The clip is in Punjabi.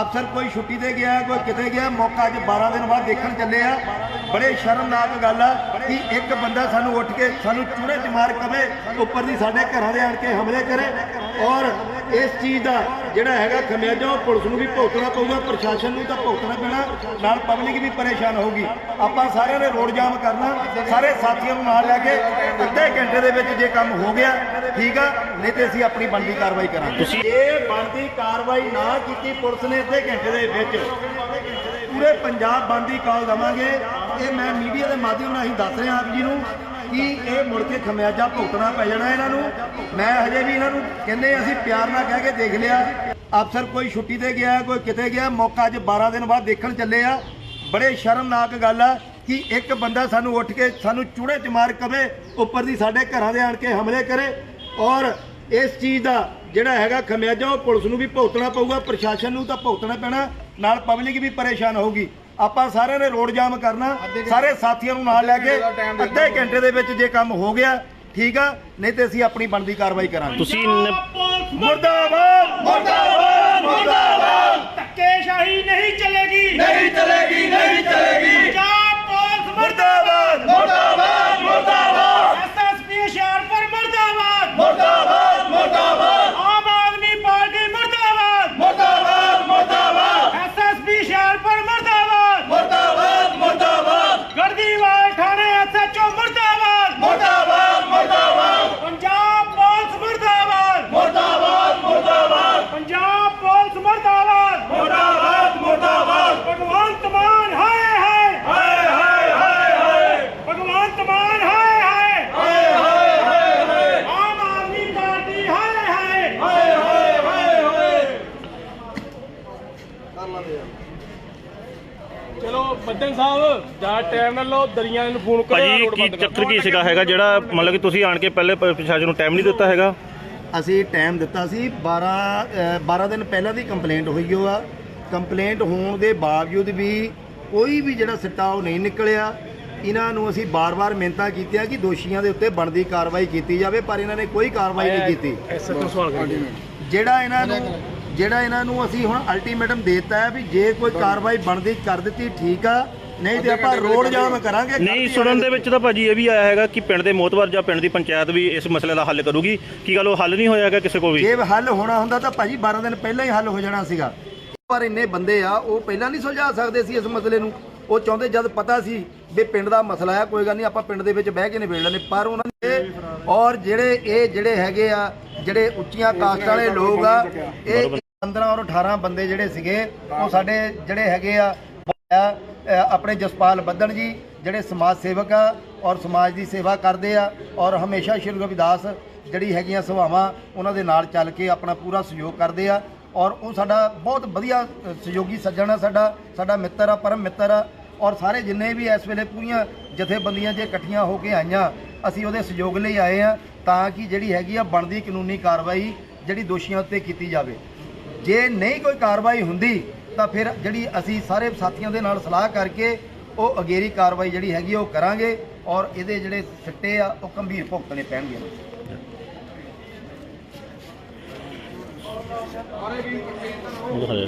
ਅਫਸਰ ਕੋਈ ਛੁੱਟੀ ਤੇ ਗਿਆ, ਕੋਈ ਕਿਤੇ ਗਿਆ, ਮੌਕਾ ਅੱਜ 12 ਦਿਨ ਬਾਅਦ ਦੇਖਣ ਚੱਲੇ ਆ। ਬੜੇ ਸ਼ਰਮਨਾਕ ਗੱਲ ਆ ਕਿ ਇੱਕ ਬੰਦਾ ਸਾਨੂੰ ਉੱਠ ਕੇ ਸਾਨੂੰ ਚੂੜੇ ਚ ਮਾਰ ਕਵੇ, ਉੱਪਰ ਦੀ ਸਾਡੇ ਘਰਾਂ ਦੇ ਆਣ ਕੇ ਹਮਲੇ ਕਰੇ। ਔਰ ਇਸ ਚੀਜ਼ ਦਾ ਜਿਹੜਾ ਹੈਗਾ ਖਮਿਆਜਾ ਪੁਲਿਸ ਨੂੰ ਵੀ ਭੁਗਤਣਾ ਪਊਗਾ, ਪ੍ਰਸ਼ਾਸਨ ਨੂੰ ਤਾਂ ਭੁਗਤਣਾ ਪੈਣਾ, ਨਾਲ ਪਬਲਿਕ ਵੀ ਪਰੇਸ਼ਾਨ ਹੋਊਗੀ। ਆਪਾਂ ਸਾਰਿਆਂ ਨੇ ਰੋਡ ਜਾਮ ਕਰਨਾ, ਸਾਰੇ ਸਾਥੀਆਂ ਨੂੰ ਨਾਲ ਲੈ ਕੇ ਅੱਧੇ ਘੰਟੇ ਦੇ ਵਿੱਚ ਜੇ ਕੰਮ ਹੋ ਗਿਆ ਠੀਕ ਆ ਨਹੀਂ ਤੇ ਅਸੀਂ ਆਪਣੀ ਬਣਦੀ ਕਾਰਵਾਈ ਕਰਾਂਗੇ। ਤੁਸੀਂ- ਇਹ ਬਣਦੀ ਕਾਰਵਾਈ ਨਾ ਕੀਤੀ ਪੁਲਿਸ ਨੇ ਅੱਧੇ ਘੰਟੇ ਦੇ ਵਿੱਚ ਪੂਰੇ ਪੰਜਾਬ ਬੰਦ ਕਾਲ ਦਵਾਂਗੇ। ਇਹ ਮੈਂ ਮੀਡੀਆ ਦੇ ਮਾਧਿਅਮ ਨਾਲ ਹੀ ਦੱਸ ਰਿਹਾ ਆਪ ਜੀ ਨੂੰ ਕਿ ਇਹ ਮੁੜ ਕੇ ਖਮਿਆਜਾ ਭੁਗਤਣਾ ਪੈ ਜਾਣਾ ਇਹਨਾਂ ਨੂੰ। ਮੈਂ ਹਜੇ ਵੀ ਇਹਨਾਂ ਨੂੰ ਕਹਿੰਦੇ ਅਸੀਂ ਪਿਆਰ ਨਾਲ ਕਹਿ ਕੇ ਦੇਖ ਲਿਆ। ਅਫਸਰ ਕੋਈ ਛੁੱਟੀ ਤੇ ਗਿਆ ਕੋਈ ਕਿਤੇ ਗਿਆ ਮੌਕਾ ਅੱਜ 12 ਦਿਨ ਬਾਅਦ ਦੇਖਣ ਚੱਲੇ ਆ। ਬੜੇ ਸ਼ਰਮਨਾਕ ਗੱਲ ਆ। ਕਿ ਇੱਕ ਬੰਦਾ ਸਾਨੂੰ ਉੱਠ ਕੇ ਸਾਨੂੰ ਚੂੜੇ ਚ ਮਾਰ ਕਵੇ ਉੱਪਰ ਦੀ ਸਾਡੇ ਘਰਾਂ ਦੇ ਆਣ ਕੇ ਹਮਲੇ ਕਰੇ ਔਰ ਇਸ ਚੀਜ਼ ਦਾ ਜਿਹੜਾ ਹੈਗਾ ਖਮਿਆਜਾ ਉਹ ਪੁਲਿਸ ਨੂੰ ਵੀ ਭੁਗਤਣਾ ਪਊਗਾ ਪ੍ਰਸ਼ਾਸਨ ਨੂੰ ਤਾਂ ਭੁਗਤਣਾ ਪੈਣਾ ਨਾਲ ਪਬਲਿਕ ਵੀ ਪਰੇਸ਼ਾਨ ਹੋਊਗੀ। ਆਪਾਂ ਸਾਰਿਆਂ ਨੇ ਰੋਡ ਜਾਮ ਕਰਨਾ ਸਾਰੇ ਸਾਥੀਆਂ ਨੂੰ ਨਾਲ ਲੈ ਕੇ ਅੱਧੇ ਘੰਟੇ ਦੇ ਵਿੱਚ ਜੇ ਕੰਮ ਹੋ ਗਿਆ ਠੀਕ ਆ ਨਹੀਂ ਤੇ ਅਸੀਂ ਆਪਣੀ ਬਣਦੀ ਕਾਰਵਾਈ ਕਰਾਂਗੇ। ਤੁਸੀਂ ਮੁਰਦਾਬਾਦ! ਮੁਰਦਾਬਾਦ! ਮੁਰਦਾਬਾਦ! ਧੱਕੇਸ਼ਾਹੀ ਨਹੀਂ ਚਲੇਗੀ! ਨਹੀਂ ਚਲੇਗੀ ਨਹੀਂ ਚਲੇਗੀ ਪੰਜਾਬ ਪੁਲਿਸ ਮੁਰਦਾਬਾਦ ਮੁਰਦਾਬਾਦ ਮੁਰਦਾਬਾਦ ਐਸਐਸਪੀ ਹੁਸ਼ਿਆਰਪੁਰ ਮਰਦਾਬਾਦ ਮੁਰਦਾਬਾਦ ਮੁਰਦਾਬਾਦ ਆਮ ਆਦਮੀ ਪਾਰਟੀ ਮਰਦਾਬਾਦ ਮੁਰਦਾਬਾਦ ਮੁਰਦਾਬਾਦ ਐਸਐਸਪੀ ਹੁਸ਼ਿਆਰਪੁਰ ਮਰਦਾਬਾਦ ਮੁਰਦਾਬਾਦ ਮੁਰਦਾਬਾਦ ਗੜਦੀਵਾਲ ਥਾਣੇ ਐਸਐਚਓ ਮਰਦਾਬਾਦ ਮੁਰਦਾਬਾਦ ਮੁਰਦਾਬਾਦ ਪੰਜਾਬ ਪੁਲਿਸ ਮਰਦਾਬਾਦ ਮੁਰਦਾਬਾਦ ਮੁਰਦਾਬਾਦ ਪੰਜਾਬ ਪੁਲਿਸ ਮਰਦਾਬਾਦ ਮੁਰਦਾਬਾਦ ਮੁਰਦਾਬਾਦ ਭਗਵੰਤ ਮਾਨ ਹਾਏ ਹਾਏ ਹਾਏ ਹਾਏ ਹਾਏ ਹਾਏ ਭਗਵੰਤ ਮਾਨ ਹਾਏ ਹਾਏ ਹਾਏ ਹਾਏ ਹਾਏ ਹਾਏ ਆਮ ਆਦਮੀ ਪਾਰਟੀ ਹਾਏ ਹਾਏ ਹਾਏ ਹਾਏ ਹਾਏ ਹਾਏ ਚਲੋ ਬੱਦਨ ਸਾਹਿਬ ਜਾ ਟਾਈਮ ਨਾਲ ਲਓ ਦਰੀਆਂ ਨੂੰ ਫੋਨ ਕਰੋ ਭਾਜੀ ਰੋਡ ਕੀ ਬੰਦ ਕਰੋ। ਚੱਕਰ ਕੀ ਸੀਗਾ ਹੈਗਾ ਜਿਹੜਾ ਮਤਲਬ ਕਿ ਤੁਸੀਂ ਆਣ ਕੇ ਪਹਿਲੇ ਪ- ਪ੍ਰਸ਼ਾਸਨ ਨੂੰ ਟਾਈਮ ਨਹੀਂ ਦਿੱਤਾ ਹੈਗਾ? ਅਸੀਂ ਟਾਈਮ ਦਿੱਤਾ ਸੀ 12 ਅ, 12 ਦਿਨ ਪਹਿਲਾਂ ਦੀ ਕੰਪਲੇਂਟ ਹੋਈ ਓ ਆ। ਕੰਪਲੇਂਟ ਹੋਣ ਦੇ ਬਾਵਜੂਦ ਵੀ ਕੋਈ ਵੀ ਜਿਹੜਾ ਸਿੱਟਾ ਉਹ ਨਹੀਂ ਨਿਕਲਿਆ। ਇਹਨਾਂ ਨੂੰ ਅਸੀਂ ਬਾਰ-ਬਾਰ ਮਿਹਨਤਾਂ ਕੀਤੀਆਂ ਕਿ ਦੋਸ਼ੀਆਂ ਦੇ ਉੱਤੇ ਬਣਦੀ ਕਾਰਵਾਈ ਕੀਤੀ ਜਾਵੇ ਪਰ ਇਹਨਾਂ ਨੇ ਕੋਈ ਕਾਰਵਾਈ ਨਹੀਂ ਕੀਤੀ। ਸਵਾਲ ਜਿਹੜਾ ਇਹਨਾਂ ਨੂੰ ਜਿਹੜਾ ਇਹਨਾਂ ਨੂੰ ਅਸੀਂ ਹੁਣ ਅਲਟੀਮੇਟਮ ਦੇਤਾ ਹੈ ਵੀ ਜੇ ਕੋਈ ਕਾਰਵਾਈ ਬਣਦੀ ਕਰ ਦਿੱਤੀ ਠੀਕ ਆ। ਨਹੀਂ ਤੇ ਆਪਾਂ ਰੋਡ ਜਾਮ ਕਰਾਂਗੇ। ਨਹੀਂ ਸੁਣਨ ਦੇ ਵਿੱਚ ਤਾਂ ਭਾਜੀ ਇਹ ਵੀ ਆਇਆ ਹੈਗਾ ਕਿ ਪਿੰਡ ਦੇ ਮੋਤਬਰ ਜਾਂ ਪਿੰਡ ਦੀ ਪੰਚਾਇਤ ਵੀ ਇਸ ਮਸਲੇ ਦਾ ਹੱਲ ਕਰੂਗੀ। ਕੀ ਗੱਲ ਉਹ ਹੱਲ ਨਹੀਂ ਹੋਇਆ ਹੈਗਾ ਕਿਸੇ ਕੋਲ ਵੀ? ਜੇ ਹੱਲ ਹੋਣਾ ਹੁੰਦਾ ਤਾਂ ਭਾਜੀ 12 ਦਿਨ ਪਹਿਲਾਂ ਹੀ ਹੱਲ ਹੋ ਜਾਣਾ ਸੀਗਾ। ਪਰ ਇੰਨੇ ਬੰਦੇ ਆ ਉਹ ਪਹਿਲਾਂ ਨਹੀਂ ਸੁਲਝਾ ਸਕਦੇ ਸੀ ਇਸ ਮਸਲੇ ਨੂੰ। ਉਹ ਚਾਹੁੰਦੇ ਜਦ ਪਤਾ ਸੀ ਵੀ ਪਿੰਡ ਦਾ ਮਸਲਾ ਆ ਕੋਈ ਗੱਲ ਨਹੀਂ ਆਪਾਂ ਪਿੰਡ ਦੇ ਵਿੱਚ ਬਹਿ ਕੇ ਨਿਬੇੜ ਲੈਣੇ ਪਰ ਉਹਨਾਂ ਨੇ ਔਰ ਜਿਹੜੇ ਇਹ ਜਿਹੜੇ ਹੈਗੇ ਆ ਜਿਹੜੇ ਉੱਚੀਆਂ ਕਾਸਟ ਵਾਲੇ ਲੋਕ ਆ ਇਹ 15 ਔਰ 18 ਬੰਦੇ ਜਿਹੜੇ ਸੀਗੇ, ਉਹ ਸਾਡੇ ਜਿਹੜੇ ਹੈਗੇ ਆ ਆਪਣੇ ਜਸਪਾਲ ਬੱਦਣ ਜੀ, ਜਿਹੜੇ ਸਮਾਜ ਸੇਵਕ ਆ ਔਰ ਸਮਾਜ ਦੀ ਸੇਵਾ ਕਰਦੇ ਆ ਔਰ ਹਮੇਸ਼ਾ ਸ਼੍ਰੀ ਰਵਿਦਾਸ ਜਿਹੜੀ ਹੈਗੀਆਂ ਸਭਾਵਾਂ ਉਹਨਾਂ ਦੇ ਨਾਲ ਚੱਲ ਕੇ ਆਪਣਾ ਪੂਰਾ ਸਹਿਯੋਗ ਕਰਦੇ ਆ ਔਰ ਉਹ ਸਾਡਾ ਬਹੁਤ ਵਧੀਆ ਸਹਿਯੋਗੀ ਸੱਜਣ ਆ ਸਾਡਾ ਸਾਡਾ ਮਿੱਤਰ ਆ, ਪਰਮ ਮਿੱਤਰ ਆ ਔਰ ਸਾਰੇ ਜਿੰਨੇ ਵੀ ਇਸ ਵੇਲੇ ਪੂਰੀਆਂ ਜਥੇਬੰਦੀਆਂ ਜੇ ਇਕੱਠੀਆਂ ਹੋ ਕੇ ਆਈਆਂ, ਅਸੀਂ ਉਹਦੇ ਸਹਿਯੋਗ ਲਈ ਆਏ ਆ ਤਾਂ ਕਿ ਜਿਹੜੀ ਹੈਗੀ ਆ ਬਣਦੀ ਕਾਨੂੰਨੀ ਕਾਰਵਾਈ ਜਿਹੜੀ ਦੋਸ਼ੀਆਂ ਉੱਤੇ ਕੀਤੀ ਜਾਵੇ। ਜੇ ਨਹੀਂ ਕੋਈ ਕਾਰਵਾਈ ਹੁੰਦੀ, ਤਾਂ ਫਿਰ ਜਿਹੜੀ ਅਸੀਂ ਸਾਰੇ ਸਾਥੀਆਂ ਦੇ ਨਾਲ ਸਲਾਹ ਕਰਕੇ ਉਹ ਅਗੇਰੀ ਕਾਰਵਾਈ ਜਿਹੜੀ ਹੈਗੀ ਆ ਉਹ ਕਰਾਂਗੇ ਔਰ ਇਹਦੇ ਜਿਹੜੇ ਸਿੱਟੇ ਆ, ਉਹ ਗੰਭੀਰ ਭੁਗਤਣੇ ਪੈਣਗੇ। ਉਹ ਤਾਂ ਹਜੇ